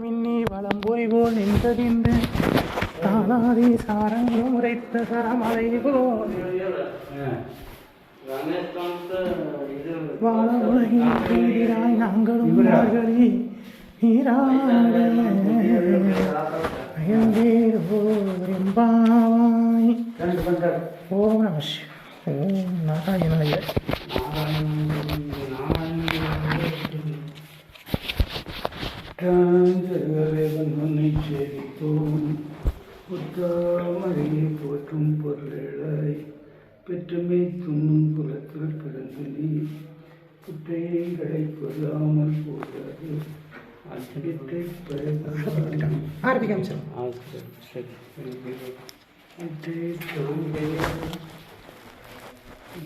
மின்னி வளம்பொறி போல் நின்றதின்று தானாதி சாரங்களும் உரைத்த சரமலை போல். வாழ உலகின் பேராய் நாங்களும் மார்கழி நீராட ஓம் நம ஓம் நாராயணாய. குற்றாஞ்சகவேவன் உன்னை சேவித்தோம். குற்றாமரையை போற்றும் பொருளாய் பெற்றுமை துண்ணும் குலத்தில் பிறந்து நீ. குற்றைகளை பொருளாமல் போகாது. அச்சத்தை ஆரம்பிக்கம் சார்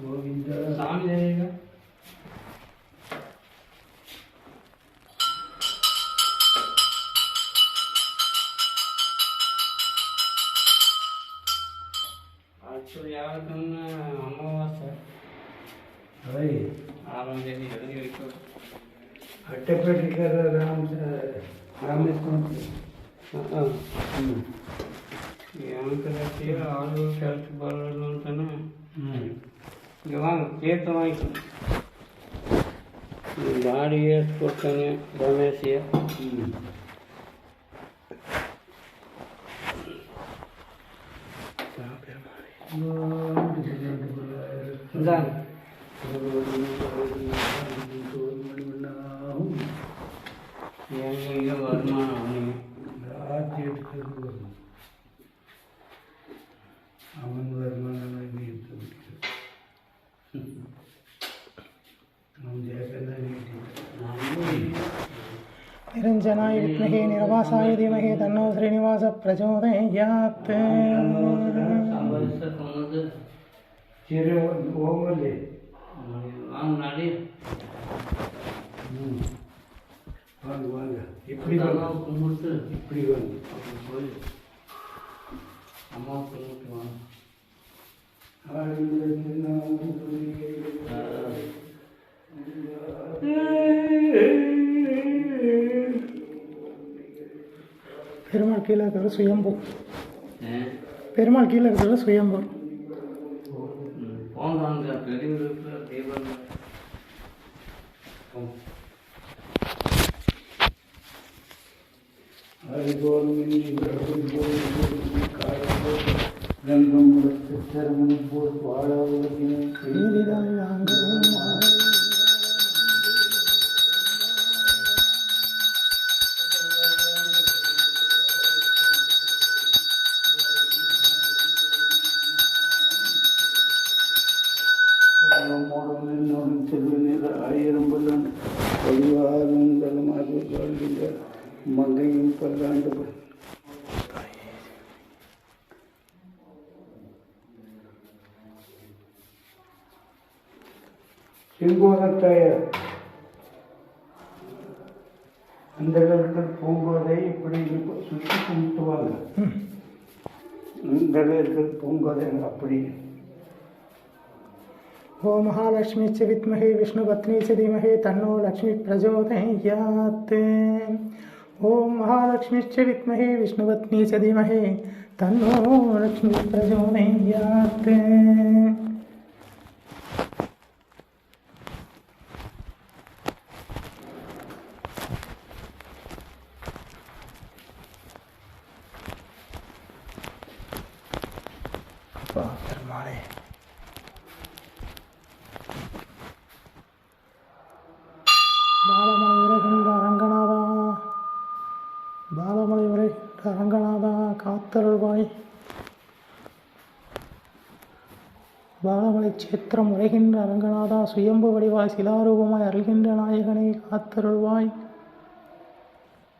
கோவிந்தா. சாமி अट्टपेट कर राम रामेश्वर ఏమంటారు ఆడు హెల్త్ బాగాలేదు అంటేనే ఇవాళ జీతం అవుతుంది దాడి వేసుకొస్తాను రమేష్ దాని அவன் வருமானம் நிரஞ்சனாய வித்மகே நிரவாசாய தீமகே தன்னோ ஸ்ரீனிவாச பிரச்சோதயாத் ஓமலே வாங்க நடி வாங்க வாங்க. இப்படி வாங்க? கும்பிட்டு இப்படி வாங்க. அப்படி போய் அம்மா கும்பிட்டு வாங்க. பெருமாள் கீழே இருக்கிறது சுயம்பு. பெருமாள் கீழே இருக்கிறது சுயம்பு. போங்க அங்கே பெரியவருக்கு தீபம் ரங்கம் சித்திரமணி போல் வாழாவுலகினை நீதிதாய் செங்கோதத்தாயர் அந்த இடத்தில் பூங்கோதை இப்படி சுற்றி கும்பிட்டுவாங்க இந்த இடத்தில் பூங்கோதை அப்படி ஓ மகாலட்சுமி च विद्महे विष्णुपत्नी च धीमहि तन्नो लक्ष्मी प्रचोदयात् ॐ महालक्ष्मी च विद्महे विष्णुपत्नी च धीमहि तन्नो लक्ष्मी प्रचोदयात् அப்பா பெருமாளே பாலமலை உரைகின்ற அரங்கநாதா பாலமலை உரைகின்ற அரங்கநாதா காத்தருள்வாய். பாலமலை சேத்திரம் உரைகின்ற அரங்கநாதா சுயம்பு வடிவாய் சிலாரூபமாய் அருள்கின்ற நாயகனை காத்தருள்வாய்.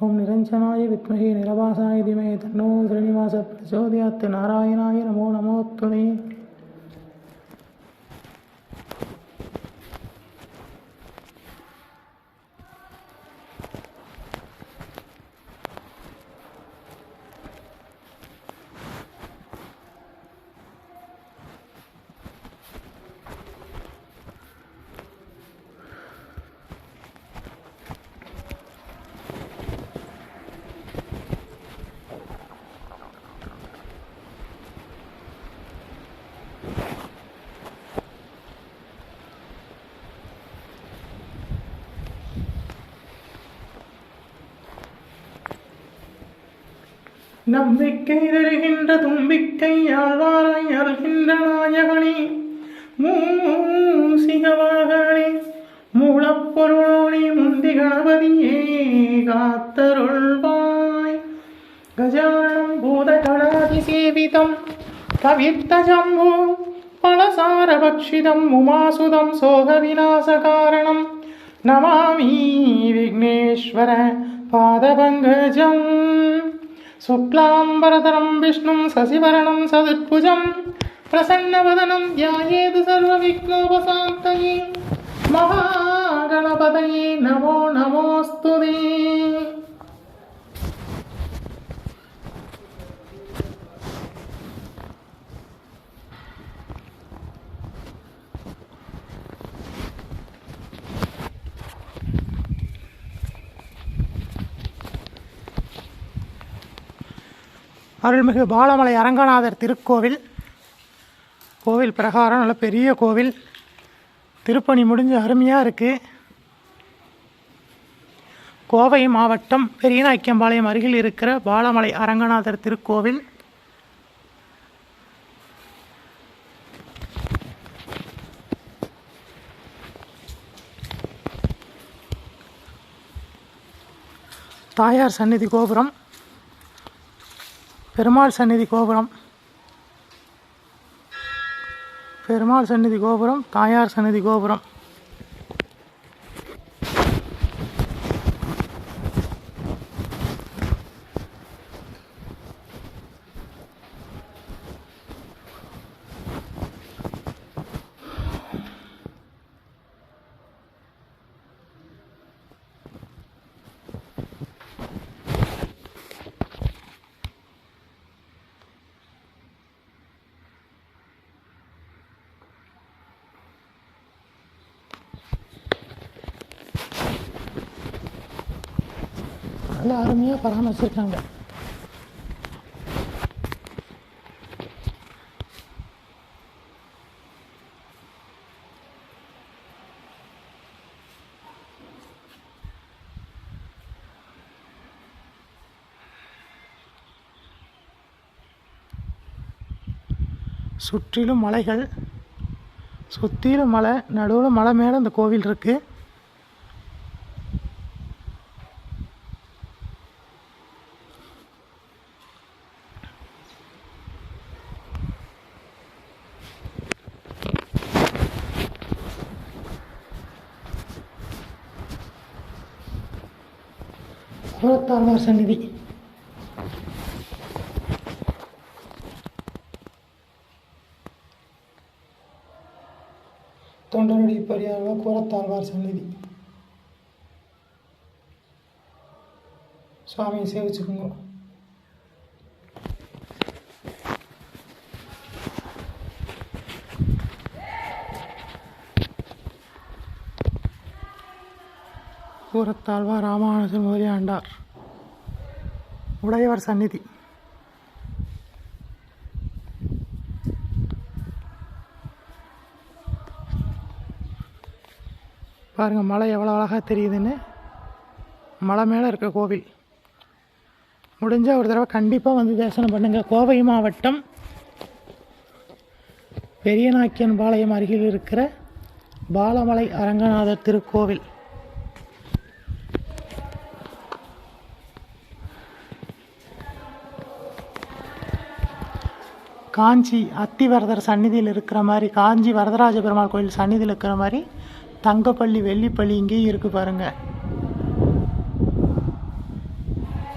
ஓம் நிரஞ்சனாய வித்மகி நிரவாசாய திமே தன்னோ ஸ்ரீனிவாச பிரச்சோதயாத் நாராயணாய நமோ நமோ நம்பிக்கை தருகின்ற தும்பிக்கை ஆழ்வாரை அருகின்ற நாயகனே மூசிகவாகனே மூலப்பொருளோனே முந்தி கணபதியே காத்தருள்வாய். கஜானம் பூத கணாதி சேவிதம் கவித்த ஜம்பூ பலசாரபக்ஷிதம் உமாசுதம் சோக விநாசகாரணம் நமாமி விக்னேஸ்வர பாதபங்கஜம். शुक्लाम्बरधरं विष्णुं शशिवरणं सदुर्भुजं प्रसन्नवदनं ध्यायेत् सर्वविघ्नोपशान्तये महागणपतये नमो नमोऽस्तु ते அருள்மிகு பாலமலை அரங்கநாதர் திருக்கோவில். கோவில் பிரகாரம் நல்ல பெரிய கோவில். திருப்பணி முடிஞ்சு அருமையாக இருக்குது கோவை மாவட்டம் பெரியநாய்க்கம்பாளையம் அருகில் இருக்கிற பாலமலை அரங்கநாதர் திருக்கோவில். தாயார் சந்நிதி கோபுரம். பெருமாள் சந்நிதி கோபுரம். பெருமாள் சந்நிதி கோபுரம் தாயார் சந்நிதி கோபுரம். நல்லா அருமையாக பராமரிச்சிருக்காங்க. சுற்றிலும் மலைகள் சுற்றிலும் மலை நடுவில் மலை மேலே இந்த கோவில் இருக்குது குலத்தாழ்வார் சன்னிதி. தொண்டனுடைய பெரியார் கூரத்தாழ்வார் சன்னிதி. சுவாமியை சேவிச்சுக்கோங்க. கூறத்தாழ்வா ராமானுஜன் முதலியாண்டார் உடையவர் சந்நிதி. பாருங்கள் மலை எவ்வளோ அழகாக தெரியுதுன்னு. மலை மேலே இருக்க கோவில். முடிஞ்சால் ஒரு தடவை கண்டிப்பாக வந்து தரிசனம் பண்ணுங்கள் கோவை மாவட்டம் பெரியநாக்கியன் பாளையம் அருகில் இருக்கிற பாலமலை அரங்கநாதர் திருக்கோவில். காஞ்சி அத்திவரதர் சந்நிதியில் இருக்கிற மாதிரி காஞ்சி வரதராஜ பெருமாள் கோயில் சந்நிதியில் இருக்கிற மாதிரி தங்கப்பள்ளி வெள்ளிப்பள்ளி இங்கேயும் இருக்குது பாருங்கள்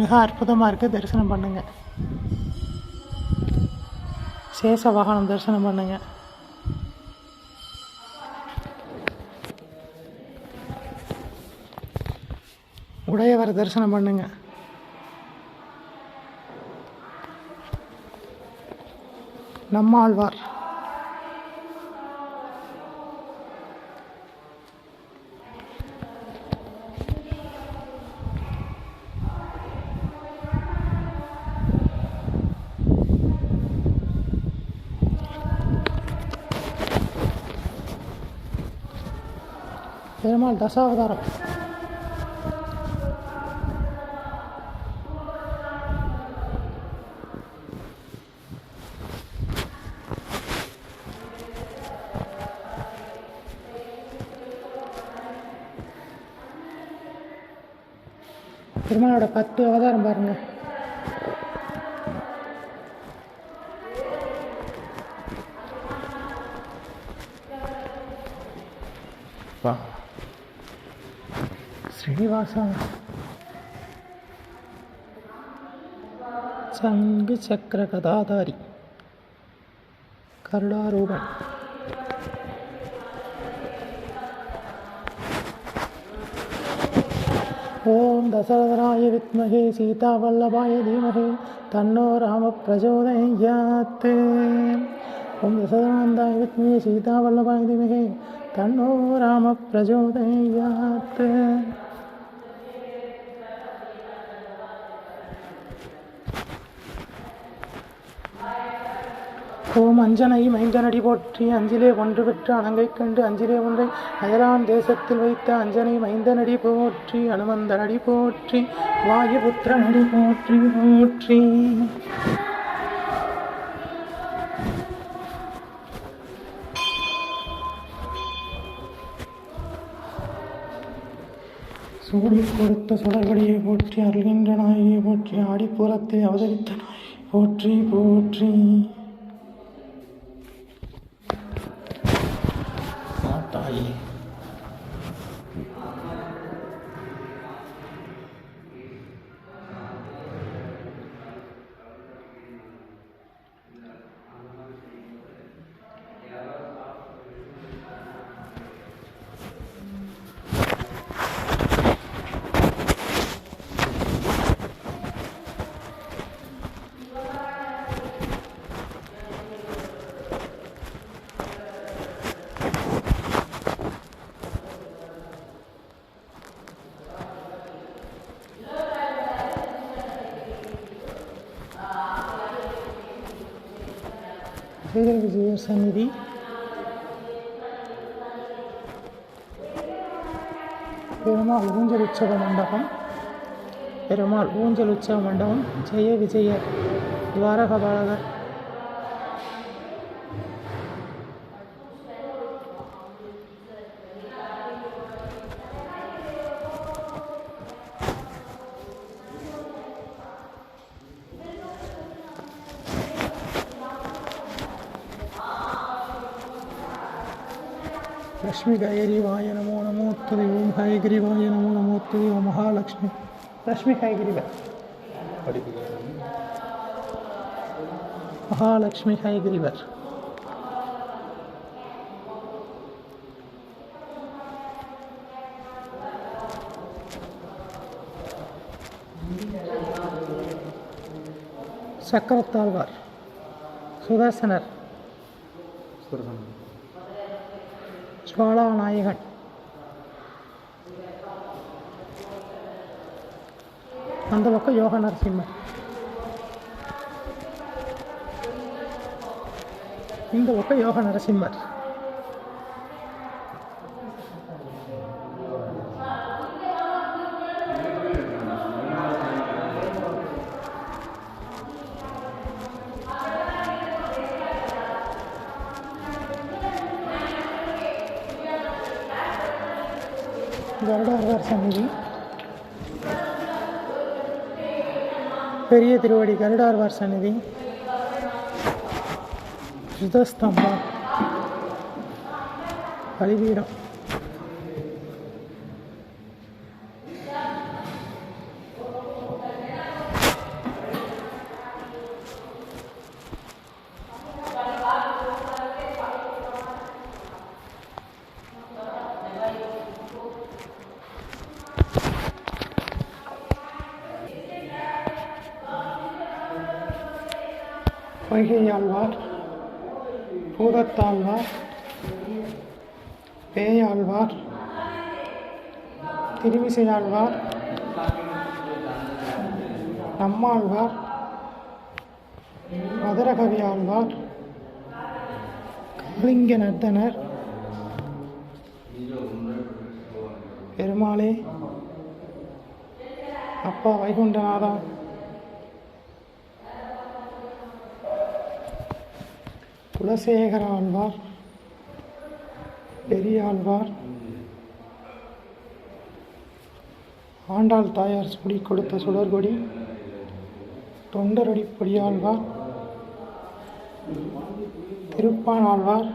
மிக அற்புதமாக இருக்குது தரிசனம் பண்ணுங்க. சேஷ வாகனம் தரிசனம் பண்ணுங்க. உடையவரை தரிசனம் பண்ணுங்கள் பண்ணுங்க நம்மாழ்வார் பெருமாள் தசாவதாரம் பெருமாளோட பத்து அவதாரம் பாருங்க. வா. ஸ்ரீனிவாசா. சங்கு சக்கர கதாதாரி. கருடாரூபன் ஓம் தசரதராய வித்மகே சீதாவல்லபாய தீமகே தன்னோ ராம பிரச்சோதயாத் ஓம் தசரதானந்தாய வித்மகே சீதாவல்லபாய தீமகே தன்னோ ராம பிரச்சோதயாத் ஓம் அஞ்சனை மைந்தனடி போற்றி அஞ்சிலே ஒன்று பெற்று அணங்கைக் கண்டு அஞ்சிலே ஒன்றை அயலான் தேசத்தில் வைத்த அஞ்சனை மைந்தனடி போற்றி அனுமந்தனடி போற்றி வாயுபுத்திரனடி போற்றி போற்றி. சூடி கொடுத்த சுடர்வடியை போற்றி அருள்கின்ற நாயை போற்றி ஆடிப்புறத்தை அவதரித்த நாயை போற்றி போற்றி. 大不一。வீர விஜய பெருமாள் ஊஞ்சல் உற்சவ மண்டபம் பெருமாள் ஊஞ்சல் உற்சவ மண்டபம் ஜெய விஜய துவாரகபாலகர் லக்ஷ்மி கைகிரிவாய நமோ நமோத்துதி ஓம் கைகிரிவாய நமோ நமோத்துதி ஓம் மகாலட்சுமி லக்ஷ்மி கைகிரிவர் மகாலட்சுமி கைகிரிவர் சக்கரத்தாழ்வார் சுதர்சனர். ஜுவாலாநாயகன் அந்த பக்கம் யோக நரசிம்மர். இந்த பக்கம் யோக நரசிம்மர். திருவடி கருடார்வார் சந்நிதி யுதஸ்தம்பம் பலிபீடம். பெரியாழ்வார் நம்மாழ்வார். மதுரகவி ஆழ்வார். காளிங்க நர்த்தனர் பெருமாளே. அப்பா வைகுண்டநாதா. குலசேகர ஆழ்வார். பெரியாழ்வார். ஆண்டாள் தாயார் சுடி கொடுத்த சுடர்கொடி தொண்டரடி பொடியாழ்வார் திருப்பானாழ்வார்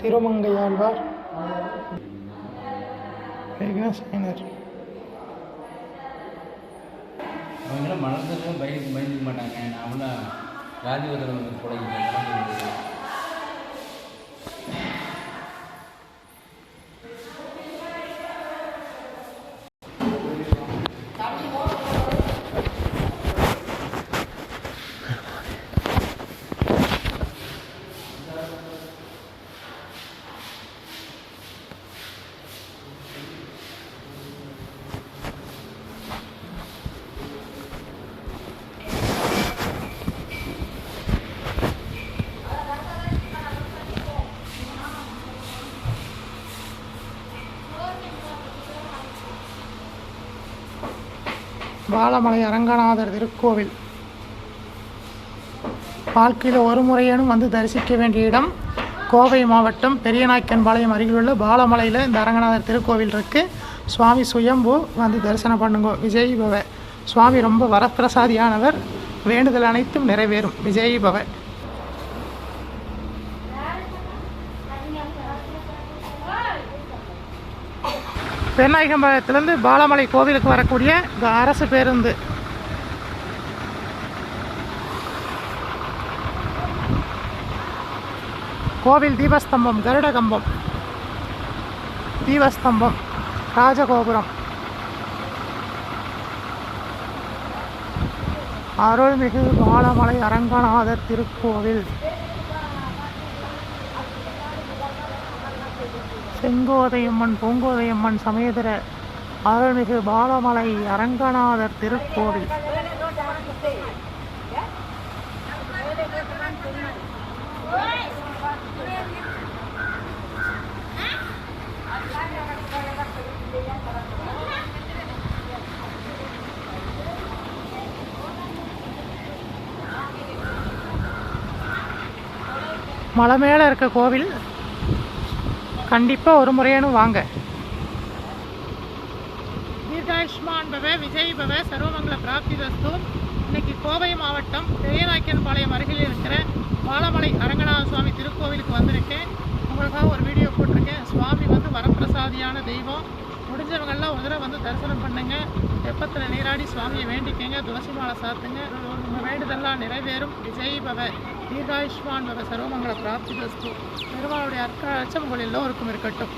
திருமங்கையாழ்வார் விக்னசேனர் அவங்களாம் மனசுல பயந்து பயந்துக்க மாட்டாங்க. நாமளாம் ஜாதி உதவி பிழைக்க பாலமலை அரங்கநாதர் திருக்கோவில். வாழ்க்கையில் ஒரு முறையேனும் வந்து தரிசிக்க வேண்டிய இடம் கோவை மாவட்டம் பெரியநாய்க்கன்பாளையம் அருகிலுள்ள பாலமலையில் இந்த அரங்கநாதர் திருக்கோவில் இருக்குது சுவாமி சுயம்பு வந்து தரிசனம் பண்ணுங்க. விஜய் பவ. சுவாமி ரொம்ப வரப்பிரசாதியானவர். வேண்டுதல் அனைத்தும் நிறைவேறும். விஜய் பவ. பெருநாயகம்பாளையத்துலேருந்து பாலமலை கோவிலுக்கு வரக்கூடிய இந்த அரசு பேருந்து. கோவில் தீபஸ்தம்பம் கருடகம்பம். தீபஸ்தம்பம் ராஜகோபுரம். அருள்மிகு பாலமலை அரங்கநாதர் திருக்கோவில். செங்கோதையம்மன் பூங்கோதையம்மன் சமேதர அருள்மிகு பாலமலை அரங்கநாதர் திருக்கோவில். மலை மேலே இருக்க கோவில் கண்டிப்பாக ஒரு முறையானு வாங்க. தீர்காயுஷ்மான் பவ விஜய் பவ சர்வமங்கல பிராப்தி தஸ்து இன்னைக்கு கோவை மாவட்டம் பெரியநாய்க்கன்பாளையம் அருகில் இருக்கிற பாலமலை அரங்கநாத சுவாமி திருக்கோவிலுக்கு வந்திருக்கேன். உங்களுக்காக ஒரு வீடியோ போட்டிருக்கேன். சுவாமி வந்து வரப்பிரசாதியான தெய்வம். முடிஞ்சவங்கெல்லாம் ஒரு தடவை வந்து தரிசனம் பண்ணுங்க. வெப்பத்தில் நீராடி சுவாமியை வேண்டிக்கங்க. துளசி மாலை சாத்துங்க. உங்கள் வேண்டுதெல்லாம் நிறைவேறும். விஜய் பவ தீர்காயுஷ்மான் வக சர்வமங்கள பிராப்தி தஸ்து பெருமாளுடைய அர்க்க அச்சம் உங்கள் எல்லோருக்கும் இருக்கட்டும்.